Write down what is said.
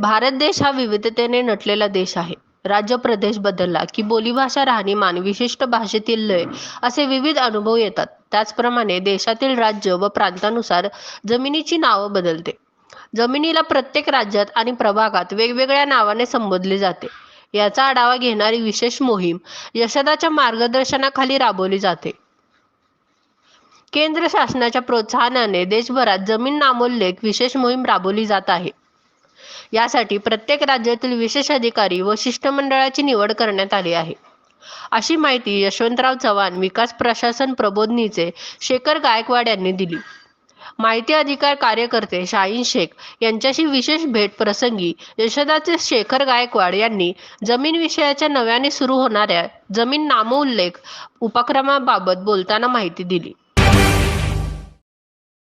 भारत देश हा विविधतेने नटलेला देश आहे. राज्य प्रदेश बदलला की बोलीभाषा राहणीमान विशिष्ट भाषेतील लय असे विविध अनुभव येतात. त्याचप्रमाणे देशातील राज्य व प्रांतानुसार जमिनीची नावं बदलते. जमिनीला प्रत्येक राज्यात आणि प्रभागात वेगवेगळ्या नावाने संबोधले जाते. याचा आढावा घेणारी विशेष मोहीम यशदाच्या मार्गदर्शनाखाली राबवली जाते. केंद्र शासनाच्या प्रोत्साहनाने देशभरात जमीन नामोल्लेख विशेष मोहीम राबवली जात आहे. यासाठी प्रत्येक राज्यातील विशेष अधिकारी व शिष्टमंडळाची निवड करण्यात आली आहे. अशी माहिती यशवंतराव चव्हाण विकास प्रशासन प्रबोधनीचे शेखर गायकवाड यांनी दिली. माहिती अधिकार कार्यकर्ते शाहीन शेख यांच्याशी विशेष भेट प्रसंगी यशदाचे शेखर गायकवाड यांनी जमीन विषयाच्या नव्याने सुरू होणाऱ्या जमीन नामोल्लेख उपक्रमाबाबत बोलताना माहिती दिली.